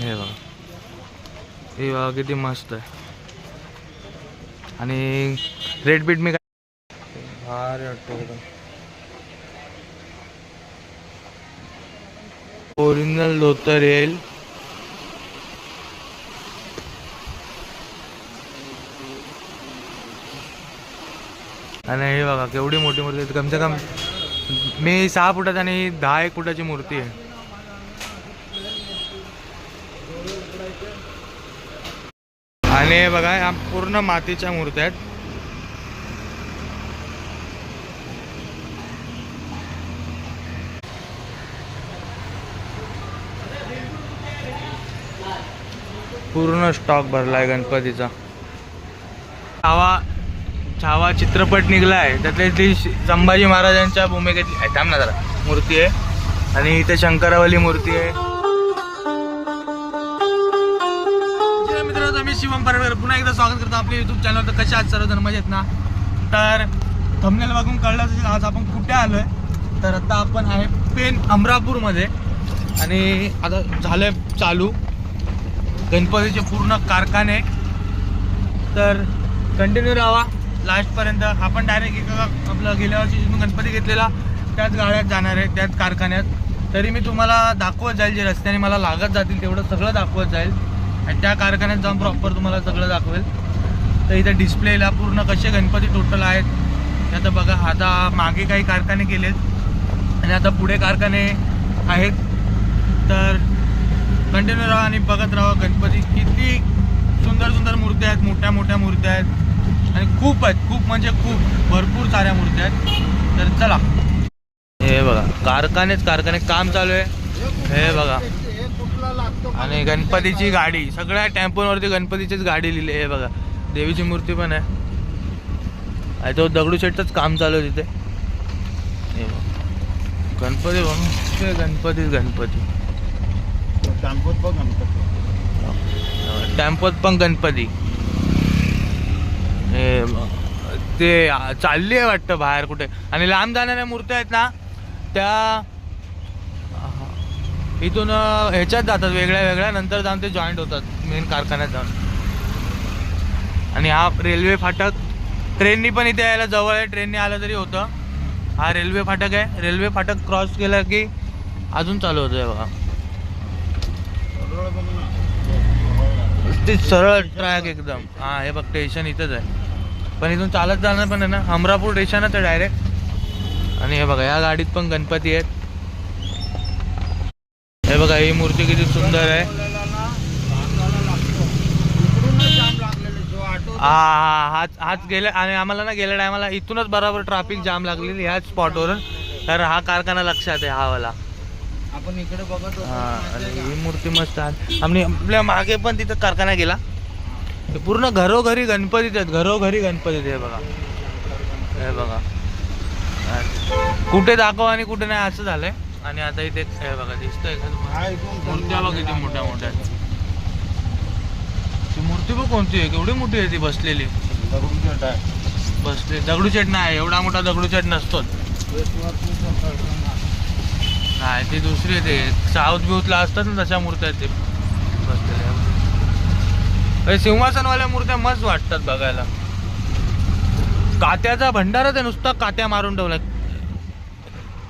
हे बघा. हे बघा किती मस्त आहे. आणि रेड बीट मी काय भारी वाटतं एकदम. ओरिजिनल धोतर येईल. आणि हे बघा केवढी मोठी मूर्ती कमसे कम मी सहा फुटाची आणि दहा एक फुटाची मूर्ती आहे. आणि हे बघा या पूर्ण मातीच्या मूर्त्या आहेत. पूर्ण स्टॉक भरलाय गणपतीचा. छावा छावा चित्रपट निघलाय. त्यातले ती संभाजी महाराजांच्या भूमिकेतली आहे थांब ना जरा. मूर्ती आहे. आणि इथे शंकरावली मूर्ती आहे. एकदा स्वागत करतो आपल्या युट्यूब चॅनल तर कशा आहात सर्वजण? मजेत ना? तर थमनेल बघून कळलं असेल आज आपण कुठे आलो आहे तर आता आपण आहे पेन अमरापूरमध्ये. आणि आता झालं आहे चालू. गणपतीचे पूर्ण कारखाने. तर कंटिन्यू राहा. लास्टपर्यंत आपण डायरेक्ट एका आपलं गेल्या वर्षी जिथून गणपती घेतलेला त्याच गाड्यात जाणार आहे त्याच कारखान्यात. तरी मी तुम्हाला दाखवत जाईल जे रस्त्याने मला लागत जातील तेवढं सगळं दाखवत जाईल. आणि त्या कारखान्यात जाऊन प्रॉपर तुम्हाला सगळं दाखवेल. तर इथे डिस्प्लेला पूर्ण कसे गणपती टोटल आहेत आता बघा आता मागे काही कारखाने केलेत आणि आता पुढे कारखाने आहेत. तर कंटिन्यू राहा आणि बघत राहा गणपती किती सुंदर सुंदर मूर्त्या आहेत मोठ्या मोठ्या मूर्त्या आहेत. आणि खूप आहेत खूप म्हणजे खूप भरपूर साऱ्या मूर्त्या आहेत. तर चला. हे बघा कारखानेच कारखाने काम चालू आहे. हे बघा. आणि गणपतीची गाडी सगळ्या टेम्पोवरती गणपतीचीच गाडी लिहिली आहे बघा. देवीची मूर्ती पण आहे. आणि तो दगडूशेठचंच काम चालू आहे तिथे. गणपती नुसते गणपतीच गणपती. टेम्पोत पण गणपती. ते चालली आहे वाटतं बाहेर कुठे. आणि लांब जाणाऱ्या मूर्त्या आहेत ना त्या. इथून ह्याच्यात जातात वेगळ्या वेगळ्या नंतर जाऊन ते जॉईंट होतात मेन कारखान्यात जाऊन. आणि हा रेल्वे फाटक ट्रेननी पण इथे यायला जवळ आहे ट्रेनने आलं तरी होतं. हा रेल्वे फाटक आहे. रेल्वे फाटक क्रॉस केलं की अजून चालू होतं बघा. ते सरळ ट्रॅक एकदम. हा हे बघ स्टेशन इथंच आहे. पण इथून चालत जाणार पण आहे ना अमरापूर स्टेशनच आहे डायरेक्ट आणि हे बघा या गाडीत पण गणपती आहेत. बघा ही मूर्ती किती सुंदर आहे. हा हा हाच हाच गेल्या आणि आम्हाला ना गेल्या टायमाला इथूनच बरोबर ट्रॅफिक जाम लागलेली ह्याच स्पॉटवरून तर हा कारखाना लक्षात आहे हा वाला. आपण इकडे बघत. हा आणि ही मूर्ती मस्त आहे. आम्ही आपल्या मागे पण तिथं कारखाना गेला. पूर्ण घरोघरी गणपतीच आहेत घरोघरी गणपती आहेत हे बघा. हे बघा. कुठे दाखव आणि कुठे नाही असं झालंय. आणि आता इथे हे बघा दिसतंय मूर्त्या बघ किती मोठ्या मोठ्या. ती मूर्ती बघ कोणती आहे केवढी मोठी आहे ती बसलेली. दगडूशेठ आहे. बसले दगडूशेठ नाही एवढा मोठा दगडूशेठ नसतोच नाही ती दुसरी आहे ते. साऊथ ब्यूथला असतात ना तशा मूर्त्या ते. बसलेल्या. सिंहासनवाल्या मूर्त्या मस्त वाटतात बघायला. कात्याचा भंडारच आहे नुसता कात्या मारून ठेवला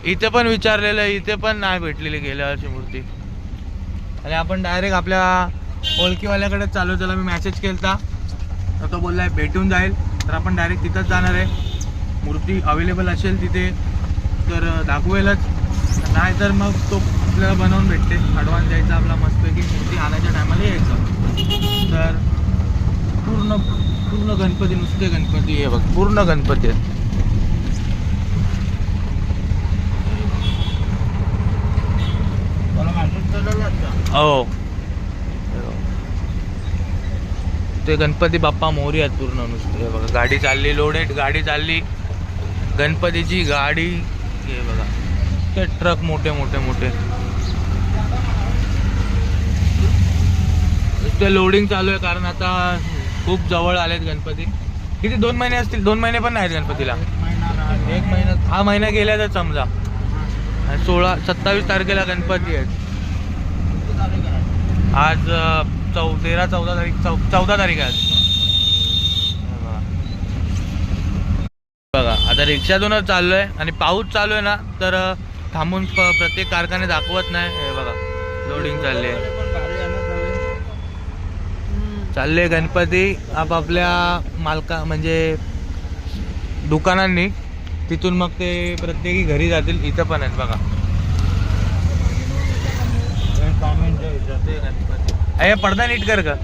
इथे पण विचारलेलं इथे पण नाही भेटलेली गेल्या वर्षी मूर्ती. आणि आपण डायरेक्ट आपल्या ओळखीवाल्याकडे चालू त्याला मी मेसेज केलता. तर तो बोललाय भेटून जाईल. तर आपण डायरेक्ट तिथंच जाणार आहे. मूर्ती अवेलेबल असेल तिथे तर दाखवेलच. नाही तर मग तो आपल्याला बनवून भेटते. ॲडव्हान्स द्यायचा आपला मस्तपैकी मूर्ती आणायच्या टायमाला यायचं. तर पूर्ण पूर्ण गणपती नुसते गणपती हे बघ पूर्ण गणपती आहेत मला माणूस केलेला असता. हो. ते गणपती बाप्पा मोरी आहेत पूर्ण नुसते. हे बघा गाडी चालली लोडेड गाडी चालली. गणपतीची गाडी हे बघा. ते ट्रक मोठे मोठे मोठे. ते लोडिंग चालू आहे कारण आता खूप जवळ आलेत गणपती. किती दोन महिने असतील? दोन महिने पण नाहीत गणपतीला. एक महिना हा महिना गेल्याच समजा. आणि सोळा सत्तावीस तारखेला गणपती आहेत? आज चौ तेरा चौदा तारीख चौ चौदा तारीख आहे आज. बघा. आता रिक्षातूनच चाललोय आणि पाऊस चालू आहे ना तर थांबून प्रत्येक कारखाने दाखवत नाही. हे बघा लोडिंग चालली आहे. चालले गणपती आपापल्या मालका म्हणजे दुकानांनी. तिथून मग ते प्रत्येकी घरी जातील इथं पण आहेत बघा हे कॉमेंट आहे इथं. ते गणपती अरे पडदा नीट कर का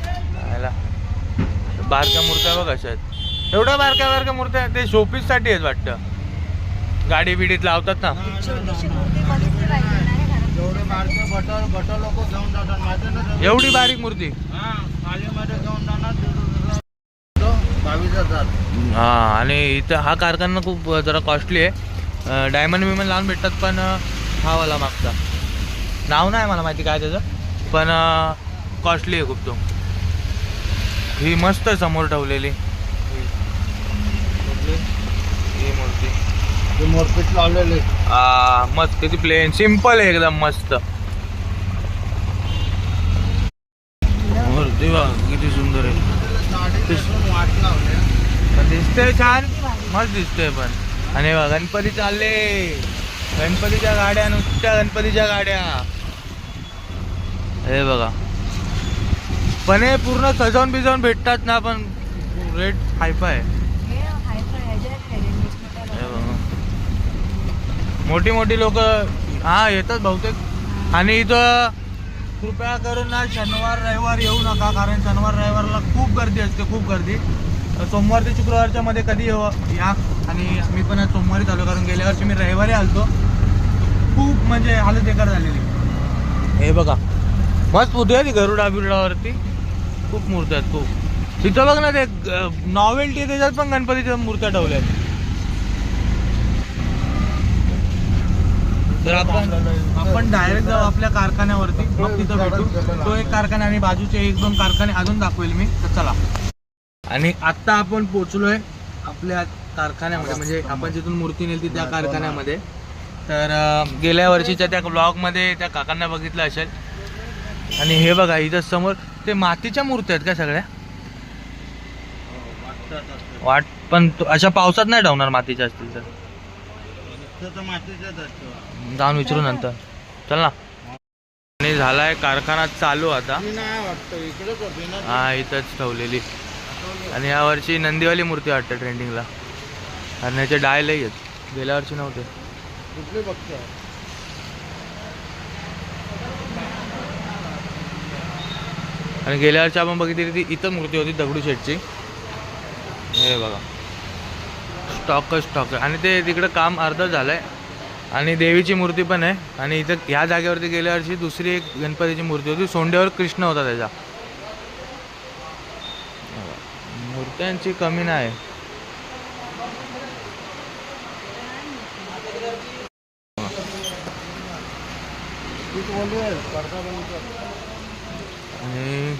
बारक्या मूर्त्या बघ अशा आहेत. एवढ्या बारक्या बारक्या मूर्त्या ते शोपीससाठी आहेत वाटतं. गाडी बिडीत लावतात ना. एवढी बारीक मूर्ती. हा आणि इथं हा कारखाना खूप जरा कॉस्टली आहे. डायमंड विमन लावून भेटतात पण हा वाला मागचा. नाव नाही मला माहिती काय त्याचं. पण कॉस्टली आहे खूप तो. ही मस्त आहे समोर ठेवलेली. ही. ही मूर्ती मोरपीट लावलेले. आ, मस्त किती प्लेन सिंपल आहे एकदम मस्त. मूर्ती बघ किती सुंदर आहे. वाट लावले दिसतंय छान मस्त दिसतंय पण. आणि बघ, गणपती चालले. गणपतीच्या गाड्या नुसत्या गणपतीच्या गाड्या. हे बघा. पण हे पूर्ण सजावून बिजावून भेटतात ना पण रेट हायफाय आहे. हे हे. मोठी मोठी लोक हा येतात बहुतेक. आणि इथं कृपया करून ना शनिवार रविवार येऊ नका कारण शनिवार रविवारला खूप गर्दी असते खूप गर्दी. सोमवार ते शुक्रवारच्या मध्ये कधी येऊ या. आणि मी पण आज सोमवारीच आलो कारण गेल्या वर्षी मी रविवारी आलतो. खूप म्हणजे हालत बेकार झालेली. हे बघा. मस्त आहे ती गरुडा बिरुडावरती. खूप मूर्त्या आहेत खूप. तिथं बघ ना ते नॉवेल्टी त्याच्यात पण गणपतीच्या मूर्त्या ठेवल्या आहेत तर आपण आपण डायरेक्ट जाऊ आपल्या कारखान्यावरती. मग तिथं भेटू. तो एक कारखाना आणि बाजूचे एक दोन कारखाने अजून दाखवेल मी. तर चला. आणि आत्ता आपण पोचलोय आपल्या कारखान्यामध्ये. म्हणजे आपण जिथून मूर्ती नेली त्या कारखान्यामध्ये. तर गेल्या वर्षीच्या त्या ब्लॉगमध्ये त्या काकांना बघितलं असेल. आणि हे बघा इथं समोर ते मातीच्या मूर्त्या आहेत का सगळ्या? वाट पण तो- अशा पावसात नाही ठेवणार मातीच्या असतील तर? जाऊन विचारू नंतर. चल ना. आणि झालाय कारखाना चालू आता. हा इथंच ठेवलेली. आणि या वर्षी नंदीवाली मूर्ती वाटतं ट्रेंडिंगला आणि याचे डायलही आहेत. गेल्या वर्षी नव्हते कुठली बघतो आणि गेल्या वर्षी आपण बघितली ती इथं मूर्ती होती दगडूशेठची हे बघा. स्टॉकच स्टॉक आणि ते तिकडं काम अर्ध झालंय. आणि देवीची मूर्ती पण आहे. आणि इथं ह्या जागेवरती गेल्या वर्षी दुसरी एक गणपतीची मूर्ती होती. सोंड्यावर कृष्ण होता त्याचा. मूर्त्यांची कमी नाही. आहे, आणि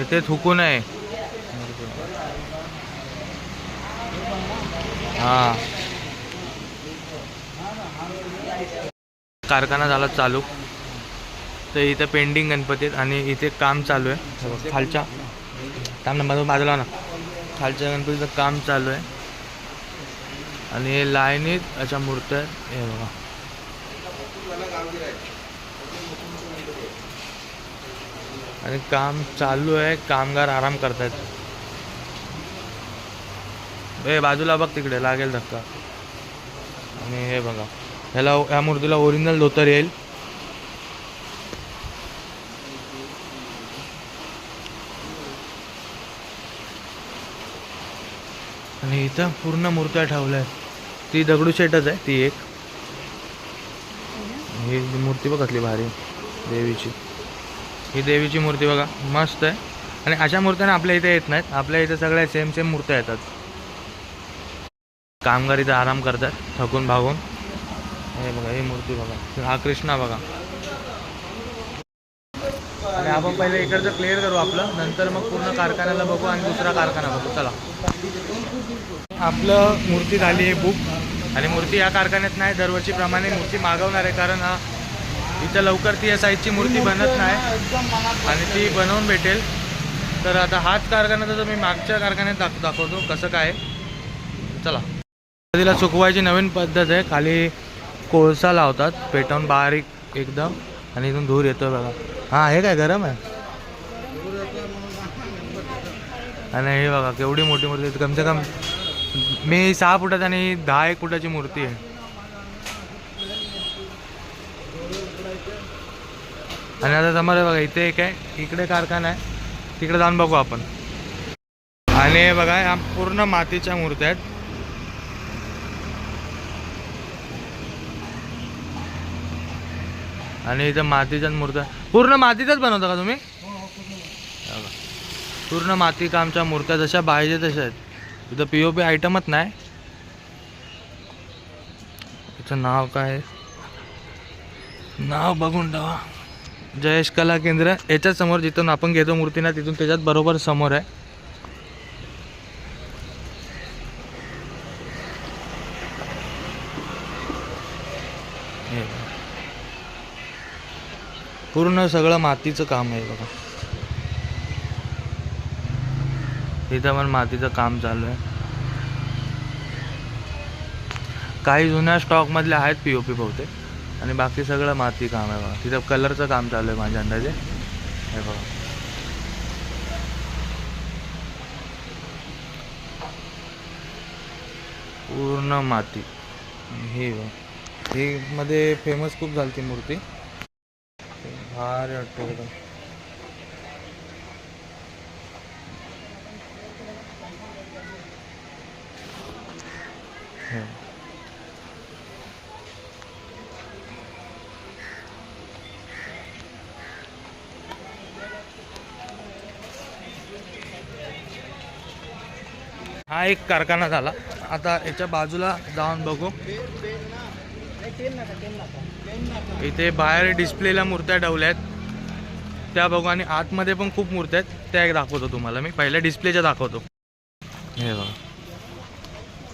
इथे थुकून आहे हा. कारखाना झाला चालू. तर इथं पेंडिंग गणपती आणि इथे काम चालू आहे. खालच्या. काम नंबर बाजूला ना. खालच्या गणपतीचं काम चालू आहे. आणि हे लाईनीत अशा मूर्त्या आहेत. हे बघा. आणि काम चालू आहे कामगार आराम करतायत. ए बाजूला बघ तिकडे लागेल धक्का. आणि हे बघा ह्याला ह्या मूर्तीला ओरिजिनल धोतर येईल. आणि इथं पूर्ण मूर्त्या ठेवल्या आहेत ती दगडूशेठच आहे ती एक. ही मूर्ती बघ कसली भारी देवीची. ही देवीची मूर्ती बघा मस्त आहे. आणि अशा मूर्त्या ना आपल्या इथे येत नाहीत. आपल्या इथे सगळ्या सेम सेम मूर्त्या येतात. कामगार इथे आराम करतात थकून भागून. हे बघा ही मूर्ती बघा. हा कृष्णा बघा. आणि आपण पहिले इकडचं क्लिअर करू आपलं. नंतर मग पूर्ण कारखान्याला बघू आणि दुसरा कारखाना बघू. चला. आपलं मूर्ती झाली आहे बुक आणि मूर्ती या कारखान्यात नाही दरवर्षीप्रमाणे मूर्ती मागवणार आहे. कारण हा इथं लवकर ती या साईजची मूर्ती बनत नाही आणि ती बनवून भेटेल. तर आता हाच कारखाना तर मी मागच्या कारखान्यात दाख दाखवतो. कसं काय चला. तिला सुकवायची नवीन पद्धत आहे. खाली कोळसा लावतात. पेटवून बारीक एकदम. आणि इथून धूर येतो बघा. हां हे काय गरम आहे? आणि हे बघा केवढी मोठी मूर्ती कमसे कम मी सहा फुटात आणि दहा एक फुटाची मूर्ती आहे. आणि आता समोर आहे बघा इथे एक आहे इकडे कारखाना आहे तिकडे जाऊन बघू आपण. आणि हे बघा या पूर्ण मातीच्या मूर्त्या आहेत. आणि इथं मातीच्याच मूर्त्या पूर्ण मातीचाच बनवता का तुम्ही? हे बघा. पूर्ण माती कामच्या मूर्त्या जशा पाहिजे तशा आहेत. इथं पी ओ पी आयटमच नाही. तिचं नाव काय? आहे? नाव बघून ठेवा. जयेश कला केंद्र. याच्याच समोर जिथून आपण घेतो मूर्ती ना तिथून त्याच्यात बरोबर समोर आहे. हे पूर्ण सगळं मातीचं काम आहे बघा. इथं पण मातीचं काम चालू आहे. काही जुन्या स्टॉकमधल्या आहेत पी ओ पी बहुतेक. आणि बाकी सगळं माती काम आहे बघा. तिथं कलरचं काम चालू आहे माझ्या अंदाजे. हे बघा. पूर्ण माती. हे बघा. हे मध्ये फेमस खूप झाली ती मूर्ती. भारी वाटतं हा। एक कारखाना झाला. आता याच्या बाजूला जाऊन बघू. इथे बाहेर डिस्प्लेला मूर्त्या ठेवल्या आहेत. त्या बघू आणि आतमध्ये पण खूप मूर्त्या आहेत. त्या एक दाखवतो तुम्हाला मी. पहिल्या डिस्प्लेच्या दाखवतो. हे बघा.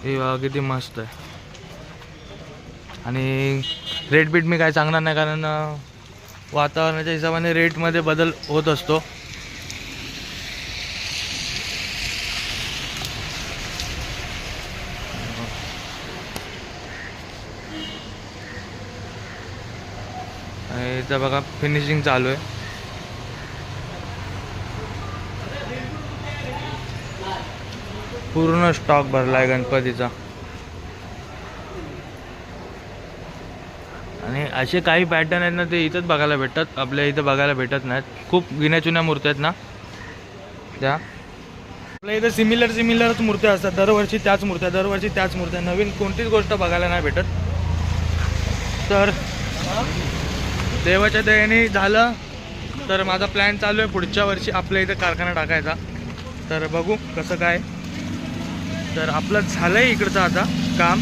हे किती मस्त आहे. आणि रेट बीट मी काय सांगणार नाही कारण वातावरणाच्या हिशोबाने रेटमध्ये बदल होत असतो. इथं बघा फिनिशिंग चालू आहे. पूर्ण स्टॉक भरला आहे गणपतीचा. आणि असे काही पॅटर्न आहेत ना ते इथंच बघायला भेटतात. आपल्या इथं बघायला भेटत नाहीत. खूप गिन्याचुन्या मूर्त्या आहेत ना. त्या आपल्या इथं सिमिलर सिमिलरच मूर्त्या असतात. दरवर्षी त्याच मूर्त्या दरवर्षी त्याच मूर्त्या. नवीन कोणतीच गोष्ट बघायला नाही भेटत. तर देवाच्या दयाने झालं. तर माझा प्लॅन चालू आहे पुढच्या वर्षी आपल्या इथं कारखाना टाकायचा. तर बघू कसं काय तर आपलं झालं आहे इकडचं आता काम.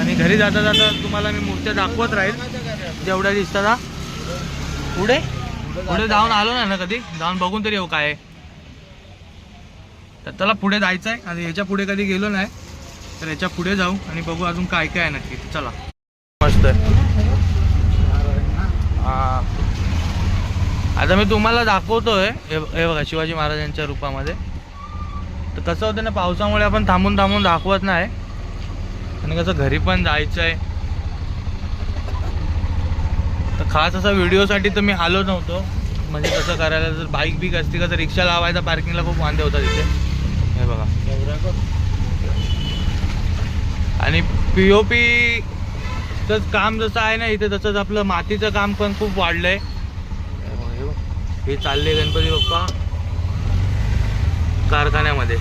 आणि घरी जाता जाता तुम्हाला मी मूर्त्या दाखवत राहील. जेवढ्या दिसतात पुढे? पुढे जाऊन आलो ना ना कधी? जाऊन बघून तरी येऊ काय आहे. तर त्याला पुढे जायचं आहे. आणि याच्यापुढे कधी गेलो नाही तर याच्यापुढे जाऊ आणि बघू अजून काय काय आहे नक्की. चला. मस्त. आता मी तुम्हाला दाखवतोय. हे बघा शिवाजी महाराजांच्या रूपामध्ये. तर कसं होतं ना पावसामुळे आपण थांबून थांबून दाखवत नाही. आणि कसं घरी पण जायचं आहे तर खास असा व्हिडिओसाठी तर मी आलो नव्हतो. म्हणजे कसं करायला जर बाईक बीक असती कसं रिक्षा लावायचा पार्किंगला खूप वांदे होतात तिथे हे बघा. आणि पी ओ पी काम जसं आहे ना इथे तसंच आपलं मातीचं काम पण खूप वाढलं आहे हे चालले गणपती बाप्पा. कारखान्यामध्ये.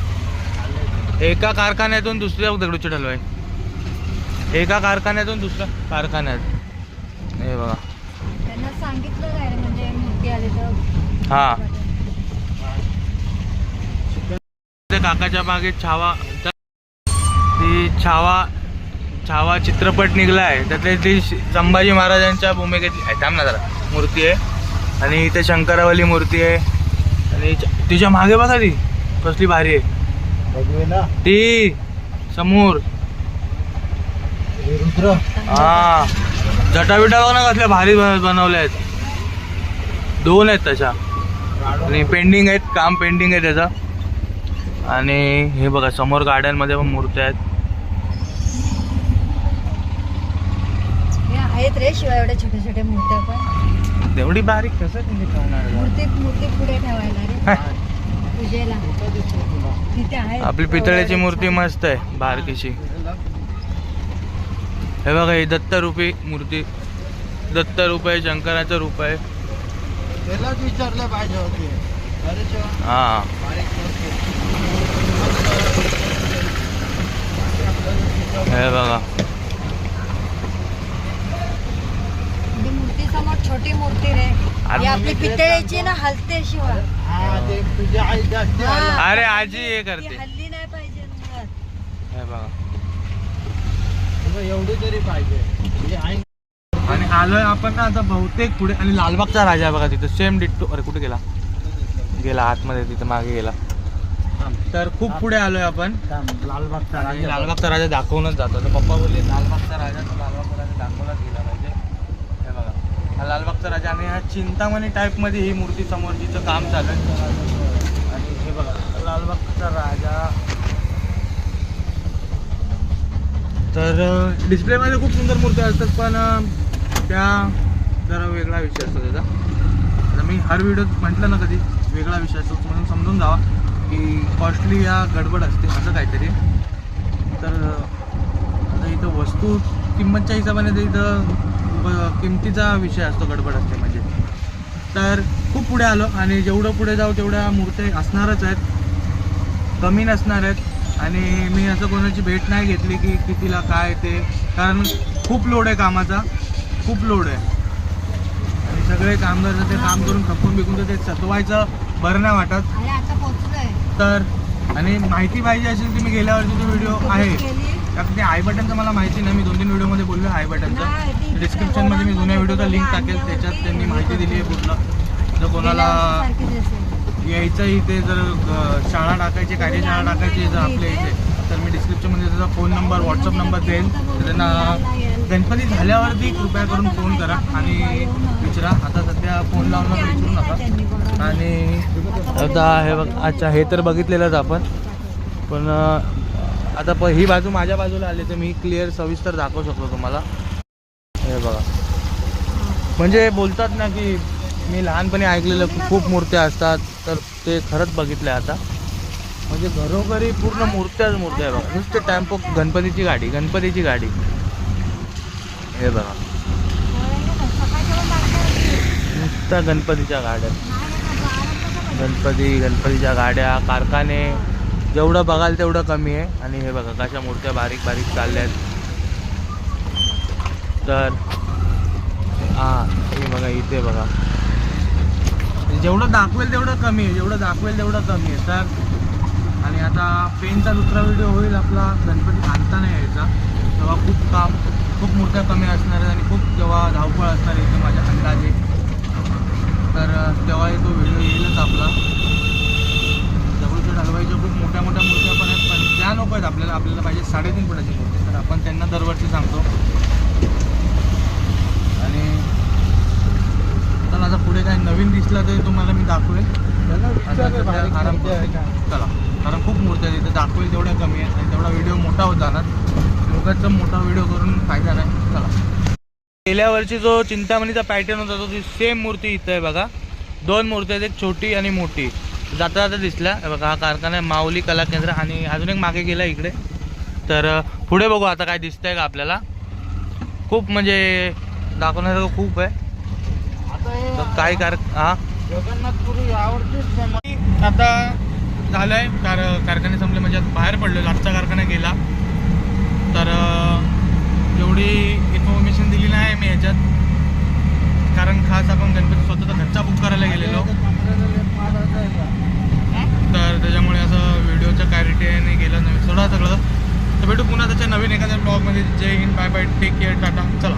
एका कारखान्यातून दुसऱ्या दगडूची ठलवाय एका कारखान्यातून दुसऱ्या कारखान्यात. हे बघा. त्यांना सांगितलं काय? म्हणजे मूर्ती आली तर. हा. काकाच्या मागे छावा ती छावा छावा चित्रपट निघला आहे त्यातली ती संभाजी महाराजांच्या भूमिकेतली आहे थांब ना जरा. मूर्ती आहे. आणि इथे शंकरावली मूर्ती आहे. आणि तिच्यामागे बघा ती. कसली भारी आहे. ना. ती समोर. हे रुद्र. हा. जटाबिटा बघ ना कसल्या भारी बन- बनवल्या आहेत. दोन आहेत तशा. आणि पेंडिंग आहेत काम पेंडिंग आहे त्याचं. आणि हे बघा समोर गार्डनमध्ये पण मूर्त्या आहेत. हे आहेत रे शिवाय एवढ्या छोट्या छोट्या मूर्त्या पण. तेवढी बारीक कसं तुम्ही ठेवणार आहे? मूर्ती मूर्ती पुढे ठेवायला रे. पूजेला. तिथे आहे. आपली पितळेची मूर्ती मस्त आहे बारकीशी. हे बघा ही दत्त रूपी मूर्ती. दत्त रूप आहे शंकराचं रूप आहे. त्यालाच विचारलं पाहिजे होते. अरे शिवा, हा. हे बघा. मूर्ती समोर छोटी मूर्ती रे. ही आपली पितळेची ना हलते शिवाय हा. अरे आजी हे ती करते हल्ली नाही पाहिजे मुळात. हे बघा. एवढी तरी पाहिजे. तुझी आई आणि आलोय आपण ना आता बहुतेक पुढे. आणि लालबागचा राजा आहे बघा तिथं. सेम डिट्टो अरे कुठे गेला? गेला आतमध्ये तिथं मागे गेला. तर खूप पुढे आलोय आपण. लालबागचा आणि लालबागचा राजा दाखवूनच जातो. तर पप्पा बोलले लालबागचा राजा तर लालबागचा राजा दाखवलाच गेला हा लालबागचा राजा आणि हा चिंतामणी टाईपमध्ये ही मूर्ती समोर जिचं काम चालू आणि हे बघा लालबागचा राजा. तर डिस्प्लेमध्ये खूप सुंदर मूर्त्या असतात पण त्या जरा वेगळा विषय असतो त्याचा. आता मी हर व्हिडिओत म्हटलं ना कधी वेगळा विषय असतो म्हणून समजून जावा की कॉस्टली या गडबड असते असं काहीतरी. तर आता इथं वस्तू किंमतच्या हिशोबाने तर इथं किमतीचा विषय असतो गडबड असते म्हणजे. तर खूप पुढे आलो आणि जेवढं पुढे जाऊ तेवढ्या मूर्त्या असणारच आहेत. कमी नसणार आहेत. आणि मी असं कोणाची भेट नाही घेतली की कितीला काय ते. कारण खूप लोड आहे कामाचा. खूप लोड आहे. आणि सगळे कामगार ते काम करून थकून बिकून तर ते सतवायचं बरं नाही वाटत. तर आणि माहिती पाहिजे असेल की मी गेल्या वर्षीचा व्हिडिओ आहे. कारण ते आय बटनचं मला माहिती नाही. मी दोन तीन व्हिडिओमध्ये बोललो आय बटनचं. डिस्क्रिप्शनमध्ये मी जुन्या व्हिडिओचा लिंक टाकेल त्याच्यात त्यांनी माहिती दिली आहे पूर्ण. जर कोणाला यायचं इथे जर शाळा टाकायची कार्यशाळा टाकायची जर आपल्या इथे तर मी डिस्क्रिप्शनमध्ये त्याचा फोन नंबर व्हॉट्सअप नंबर देईल. त्यांना गणपती झाल्यावरती कृपया करून फोन करा आणि विचारा. आता सध्या फोन लावणं विचारू नका. आणि आता हे बघ अच्छा हे तर बघितलेलंच आपण. पण आता प ही बाजू माझ्या बाजूला आली तर मी क्लिअर सविस्तर दाखवू शकतो तुम्हाला. हे बघा. म्हणजे बोलतात ना की मी लहानपणी ऐकलेलं खूप मूर्त्या असतात तर ते खरंच बघितलं आता. म्हणजे घरोघरी पूर्ण मूर्त्याच मूर्त्या आहे बघा. नुसते टॅम्पो गणपतीची गाडी गणपतीची गाडी. हे बघा. नुसत्या गणपतीच्या गाड्या. गणपती गणपतीच्या गाड्या कारखाने. जेवढं बघाल तेवढं कमी आहे. आणि हे बघा कशा मूर्त्या बारीक बारीक चालल्या आहेत तर हां हे बघा इथे बघा. जेवढं दाखवेल तेवढं कमी आहे जेवढं दाखवेल तेवढं कमी आहे. तर आणि आता पेनचा दुसरा व्हिडिओ होईल आपला गणपती आणताना यायचा. तेव्हा खूप काम खूप मूर्त्या कमी असणार आहेत आणि खूप जेव्हा धावपळ असणार आहे इथे माझ्या अंदाजे तर अ, तेव्हा तो व्हिडिओ येईलच आपला दगडूशेठ हलवाईच्या खूप मोठ्या मोठ्या मूर्त्या पण आहेत पण त्या नको आहेत आपल्याला आपल्याला पाहिजे साडेतीन फुटाची मूर्ती तर आपण त्यांना दरवर्षी सांगतो आणि चला आता पुढे काय नवीन दिसलं तर तुम्हाला मी दाखवेल. आराम. चला. कारण खूप मूर्त्या आहेत. इथे दाखवेल तेवढ्या कमी आहेत आणि तेवढा व्हिडिओ मोठा होत जाणार उगाच मोठा व्हिडिओ करून फायदा नाही. चला. गेल्या वर्षी जो चिंतामणीचा पॅटर्न होता तो ती सेम मूर्ती इथं आहे बघा. दोन मूर्ती आहेत एक छोटी आणि मोठी. जाता जाता दिसल्या. बघा हा कारखाना आहे माऊली कला केंद्र. आणि अजून एक मागे गेला इकडे. तर पुढे बघू आता काय दिसतंय का आपल्याला. खूप म्हणजे दाखवण्यासारखं खूप आहे. तर काय कार हा? जगन्नाथपुरी जमा- आता झालं आहे कार कारखाने संपले म्हणजे आता बाहेर पडलो आजचा कारखाना गेला. तर एवढी इन्फॉर्मेशन दिली नाही मी ह्याच्यात कारण खास आपण गणपती स्वतःचा घरचा बुक करायला गेलेलो? तर त्याच्यामुळे असं व्हिडिओच्या क्लॅरिटीने गेलं नाही. सोडा सगळं. तर भेटू पुन्हा त्याच्या नवीन एखाद्या ब्लॉगमध्ये जय Hind bye bye take care tata. चला.